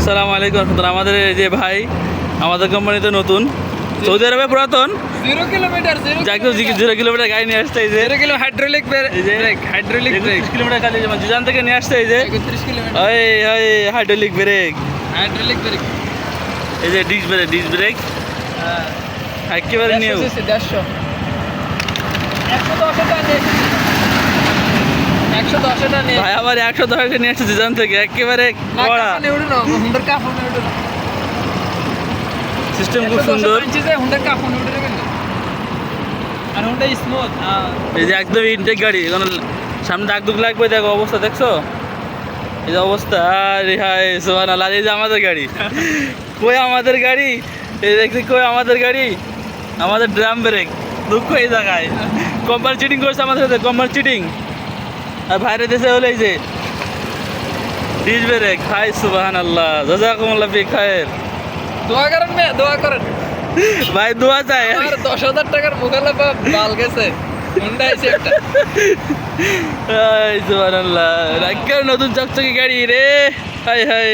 আসসালামু আলাইকুম রহমতুল্লাহ। আমাদের এই যে ভাই আমাদের কোম্পানিতে নতুন সৌদি আরবে পুরাতন। Zero kilometre zero kilometre. গাড়ি নিয়ে আসতে এই যে। জিরো কিলো হাইড্রোলিক এই যে ব্রেক হাইড্রোলিক ব্রেক কিলোমিটার থেকে নিয়ে আসতে এই যে। কিলোমিটার। ওই ওই হাইড্রোলিক ব্রেক হাইড্রোলিক ব্রেক এই যে ডিস ব্রেক ডিস ব্রেক হ্যাঁ। একেবারে নিউ দেড়শো দেড়শো। একশো দশটা নিয়ে একশো দশটা নিয়ে ভাই আবার একশো দশ নিয়ে আসছে জুজান থেকে। একেবারে কড়া সিস্টেম খুব সুন্দর। এই যে একদম ইনটেক গাড়ি এখন সামনে লাগবে দেখো অবস্থা দেখছ? এই যে অবস্থা আরে সোহান আল্লাহ এই যে আমাদের গাড়ি। কই আমাদের গাড়ি? এই দেখছি কই আমাদের গাড়ি? আমাদের ড্রাম ব্রেক দুঃখ এই জায়গায়। কোম্পানি চিটিং করছে আমাদের সাথে কোম্পানি চিটিং আর ভাইরে দেশে হলো এই যে ডিস ব্রেক হাই সুবাহান আল্লাহ জাজাকুমুল্লাহ ফি খায়ের। দোয়া করেন মে দোয়া করেন। ভাই দোয়া চাই। আর দশ হাজার টাকার মোকালা বাল গেছে। সুবাহান আল্লাহ নতুন চকচকে গাড়ি রে। হাই হাই।